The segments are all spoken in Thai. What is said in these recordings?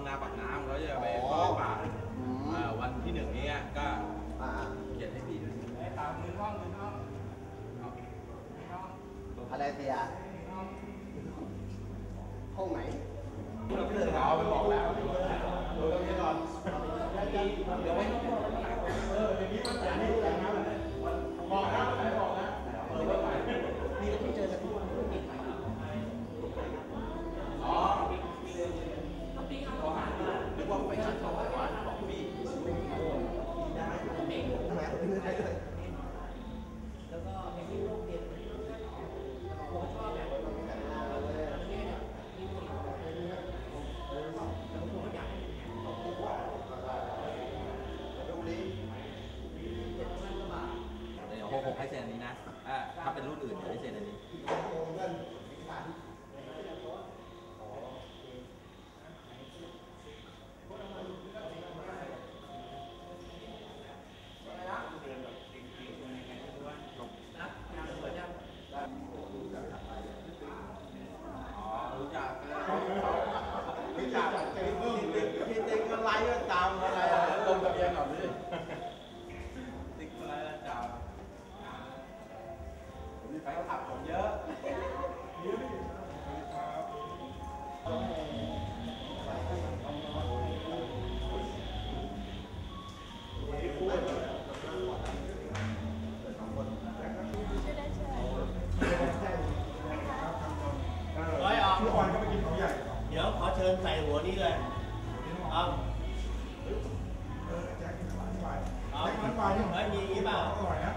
นศิลป์บางนาปากน้ำเขาจะไปปล่อยป่าเอ่อวันที่หนึ่งนี้ก็อ่าเขียนให้พี่ด้วยตามมือห้องมือห้องอะไรเสียห้องไหนเอาไปบอกแล้วเดี๋ยวก่อนเดี๋ยวไม่ต้องเอออย่างนี้มันจะนี่อย่างนั้นบอกนะไม่บอกนะเหกหกให้เซ็นอันนี้นะอ่าถ้าเป็นรุ่นอื่นเดี๋ยวให้เซ็นอันนี้ ดี๋ยวขอเชิญใส่หัวนี้เลยเอาเออแจ็คกินหวาไปเอาแจ็คมันไปนี่เฮ้ยมีอย่างนี้เปล่าอร่อยนะ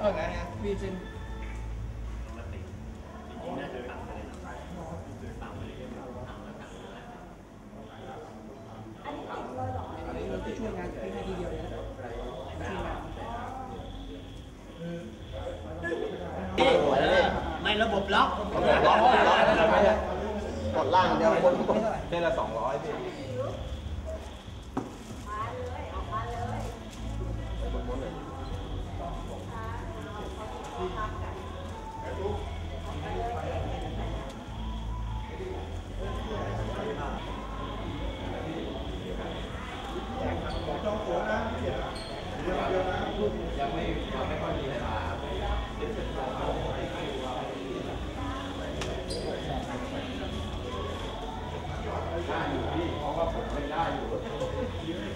เออไงฮะพี่จินนี่ไม่ระบบล็อกก ดล่างเดียวคนเส้นละสองร้อยพี่จ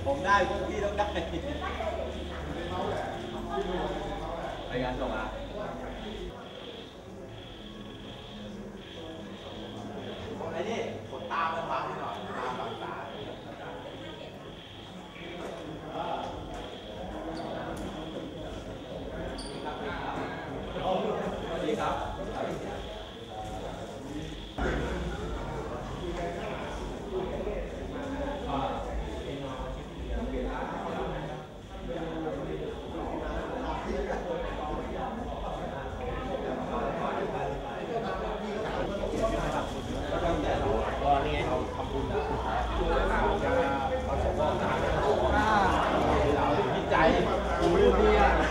ผมได้พวกพี่ต้องได้ไปงานส่งอะอ้นี่ขนตามันบางนิดหน่อยตาบางตาสวัสดีครับ ก็นี่ไงเขาทำบุญอะ ดีใจกูรู้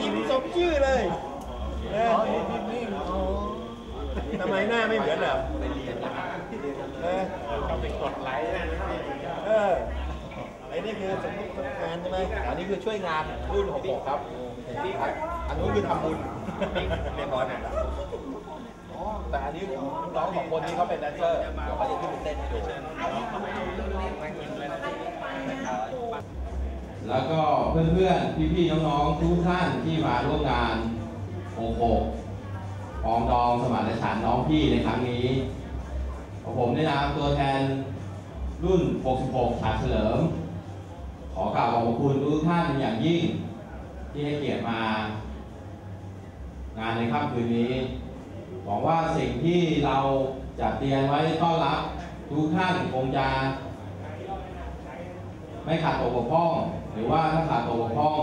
ยิ้มสมชื่อเลยนะทำไมหน้าไม่เหมือนอะเออต้องไปกดไลค์นะเออไอ้นี่คือสมมติทำงานใช่ไหมอันนี้คือช่วยงานรุ่นหกหกครับ อันนู้นคือทำบุญเรียนบอลน่ะแต่อันนี้น้องสองคนนี้เขาเป็นแดนเซอร์เขาจะขึ้นไปเต้นให้ดูแล้วก็เพื่อนๆ พี่ๆ น้องๆ ทุกท่านที่มาร่วมงานโอโกปองดองสมานฉันน้องพี่ในครั้งนี้ ผมในนามตัวแทนรุ่น 66 ฉาเฉลิม ขอกราบขอบคุณทุกท่านอย่างยิ่งที่ให้เกียรติมา งานในค่ำคืนนี้ หวังว่าสิ่งที่เราจัดเตรียมไว้ต้อนรับทุกท่านคงจะไม่ขาดตกบกพร่อง หรือว่าถ้าขาดตกบกพร่อง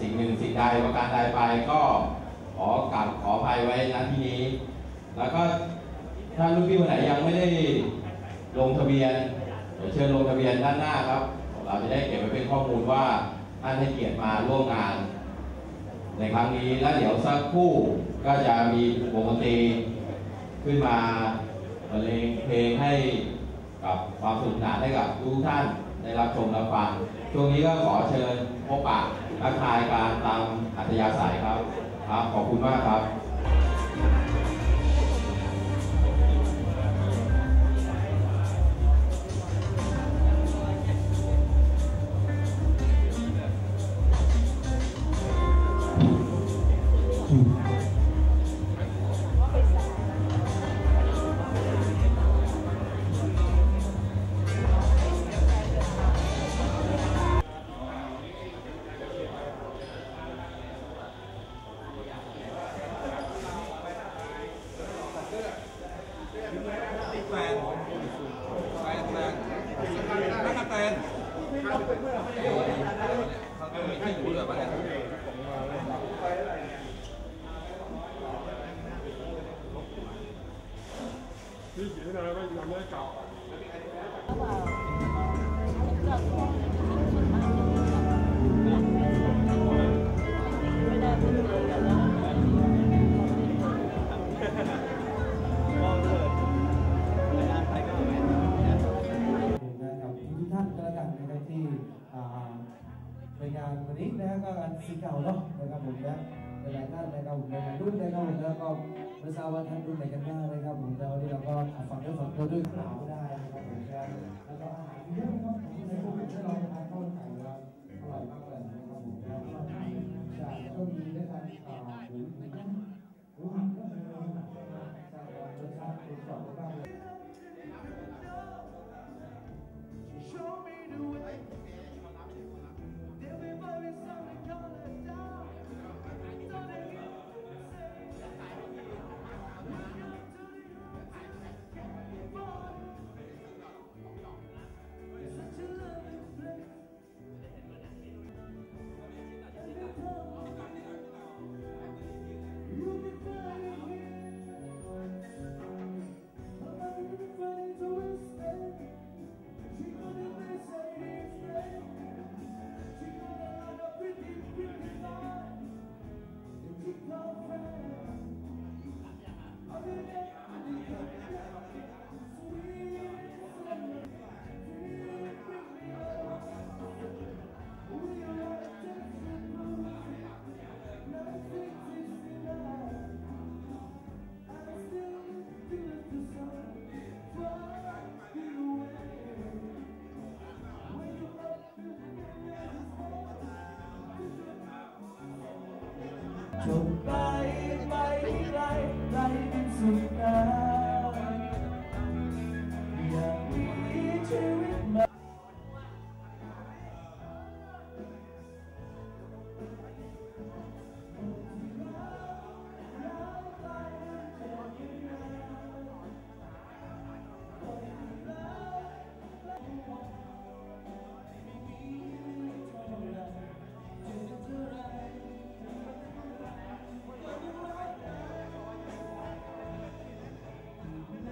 สิ่งหนึ่งสิ่งใดประการใดไปก็ขอกราบขออภัยไว้ณที่นี้ แล้วก็ถ้าลูกพี่คนไหนยังไม่ได้ลงทะเบียนเดี๋ยวเชิญลงทะเบียนด้านหน้าครับ เราจะได้เก็บไว้เป็นข้อมูลว่าท่านให้เกียรติมาร่วมงาน ในครั้งนี้แล้วเดี๋ยวสักครู่ก็จะมีวงดนตรีขึ้นมาบรรเลงเพลงให้กับความสนุกสนานให้กับทุกท่านได้รับชมรับฟังช่วงนี้ก็ขอเชิญพบปะทักทายการตามอัธยาศัยครับครับ ขอบคุณมากครับ นี่ ในงานวันนี้นะก็งานสีเก่าเนาะนะครับผมนะ หลายๆท่านนะครับผมหลายๆรุ่นนะครับผมแล้วก็ไม่ทราบว่าท่านรุ่นไหนกันบ้างนะครับผมแล้ววันนี้เราก็ฝังด้วยฝังตัวด้วยขาวได้นะครับผมแล้วก็อาหารเยอะนะครับในพวกผมที่เรา จบไปไปที่ไรไรเป็นสุด